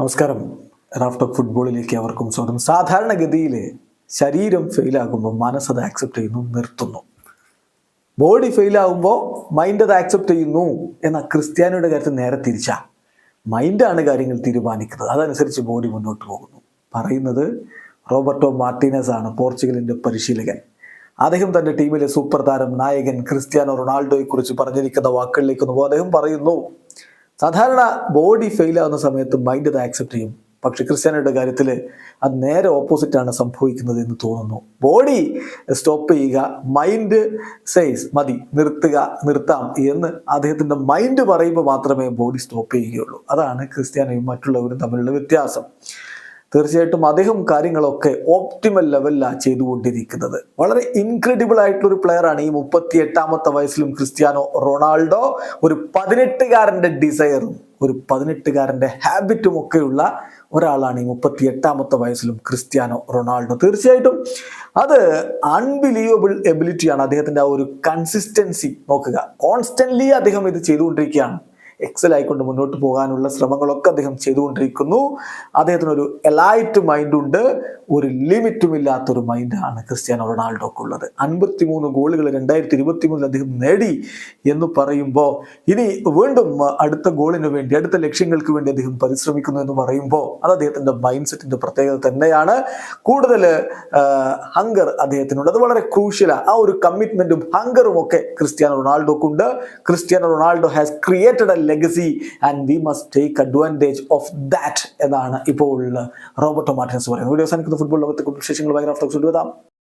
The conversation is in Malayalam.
നമസ്കാരം. റാഫ്റ്റ് ഓഫ് ഫുട്ബോളിലേക്ക് അവർക്കും സ്വാഗതം. സാധാരണഗതിയിൽ ശരീരം ഫെയിലാകുമ്പോൾ മനസ്സത് ആക്സെപ്റ്റ് ചെയ്യുന്നു നിർത്തുന്നു. ബോഡി ഫെയിലാകുമ്പോൾ മൈൻഡ് അത് ആക്സെപ്റ്റ് ചെയ്യുന്നു എന്ന ക്രിസ്ത്യാനിയുടെ കാര്യത്തിൽ നേരെ തിരിച്ചാ. മൈൻഡാണ് കാര്യങ്ങൾ തീരുമാനിക്കുന്നത്. അതനുസരിച്ച് ബോഡി മുന്നോട്ട് പോകുന്നു. പറയുന്നത് റോബർട്ടോ മാർട്ടീനസ് ആണ് പോർച്ചുഗലിന്റെ പരിശീലകൻ. അദ്ദേഹം തന്റെ ടീമിലെ സൂപ്പർ താരം നായകൻ ക്രിസ്ത്യാനോ റൊണാൾഡോയെക്കുറിച്ച് പറഞ്ഞിരിക്കുന്ന വാക്കുകളിലേക്ക് അദ്ദേഹം പറയുന്നു സാധാരണ ബോഡി ഫെയിൽ ആവുന്ന സമയത്ത് മൈൻഡ് അത് ആക്സെപ്റ്റ് ചെയ്യും. പക്ഷെ ക്രിസ്ത്യാനിയുടെ കാര്യത്തിൽ അത് നേരെ ഓപ്പോസിറ്റാണ് സംഭവിക്കുന്നത് എന്ന് തോന്നുന്നു. ബോഡി സ്റ്റോപ്പ് ചെയ്യുക മൈൻഡ് സെയ്സ് മതി നിർത്തുക നിർത്താം എന്ന് അദ്ദേഹത്തിന്റെ മൈൻഡ് പറയുമ്പോൾ മാത്രമേ ബോഡി സ്റ്റോപ്പ് ചെയ്യുകയുള്ളൂ. അതാണ് ക്രിസ്ത്യാനിയും മറ്റുള്ളവരും തമ്മിലുള്ള വ്യത്യാസം. തീർച്ചയായിട്ടും അദ്ദേഹം കാര്യങ്ങളൊക്കെ ഓപ്റ്റിമൽ ലെവലിലാണ് ചെയ്തുകൊണ്ടിരിക്കുന്നത്. വളരെ ഇൻക്രെഡിബിൾ ആയിട്ടുള്ള ഒരു പ്ലെയറാണ് ഈ മുപ്പത്തി എട്ടാമത്തെ വയസ്സിലും ക്രിസ്ത്യാനോ റൊണാൾഡോ. ഒരു പതിനെട്ടുകാരന്റെ ഡിസയറും ഒരു പതിനെട്ടുകാരന്റെ ഹാബിറ്റും ഒക്കെയുള്ള ഒരാളാണ് ഈ മുപ്പത്തി എട്ടാമത്തെ വയസ്സിലും ക്രിസ്ത്യാനോ റൊണാൾഡോ. തീർച്ചയായിട്ടും അത് അൺബിലീവബിൾ എബിലിറ്റിയാണ് അദ്ദേഹത്തിന്റെ ആ ഒരു കൺസിസ്റ്റൻസി നോക്കുക. കോൺസ്റ്റന്റ്ലി അദ്ദേഹം ഇത് ചെയ്തുകൊണ്ടിരിക്കുകയാണ്. എക്സൽ ആയിക്കൊണ്ട് മുന്നോട്ട് പോകാനുള്ള ശ്രമങ്ങളൊക്കെ അദ്ദേഹം ചെയ്തുകൊണ്ടിരിക്കുന്നു. അദ്ദേഹത്തിന് ഒരു എലൈറ്റ് മൈൻഡുണ്ട് ഒരു ലിമിറ്റും ഇല്ലാത്തൊരു മൈൻഡാണ് ക്രിസ്ത്യാനോ റൊണാൾഡോക്കുള്ളത്. അൻപത്തിമൂന്ന് ഗോളുകൾ രണ്ടായിരത്തി ഇരുപത്തി മൂന്നിൽ അദ്ദേഹം നേടി എന്ന് പറയുമ്പോൾ ഇനി വീണ്ടും അടുത്ത ഗോളിന് വേണ്ടി അടുത്ത ലക്ഷ്യങ്ങൾക്ക് വേണ്ടി അദ്ദേഹം പരിശ്രമിക്കുന്നു എന്ന് പറയുമ്പോൾ അത് അദ്ദേഹത്തിന്റെ മൈൻഡ് സെറ്റിന്റെ പ്രത്യേകത തന്നെയാണ്. കൂടുതൽ ഹങ്കർ അദ്ദേഹത്തിനുണ്ട്. അത് വളരെ ക്രൂഷ്യലാണ് ആ. ഒരു കമ്മിറ്റ്മെന്റും ഹങ്കറും ഒക്കെ Cristiano റൊണാൾഡോക്കുണ്ട്. Cristiano Ronaldo has created legacy and we must take advantage of that എന്നാണ് ഇപ്പോൾ റോബർട്ടോ മാർട്ടിൻസ് പറയുന്നത്. വീഡിയോ സാധിക്കുന്ന ഫുട്ബോൾ ലോകത്തെ കുറിച്ച് വിശേഷങ്ങൾ ഭയങ്കര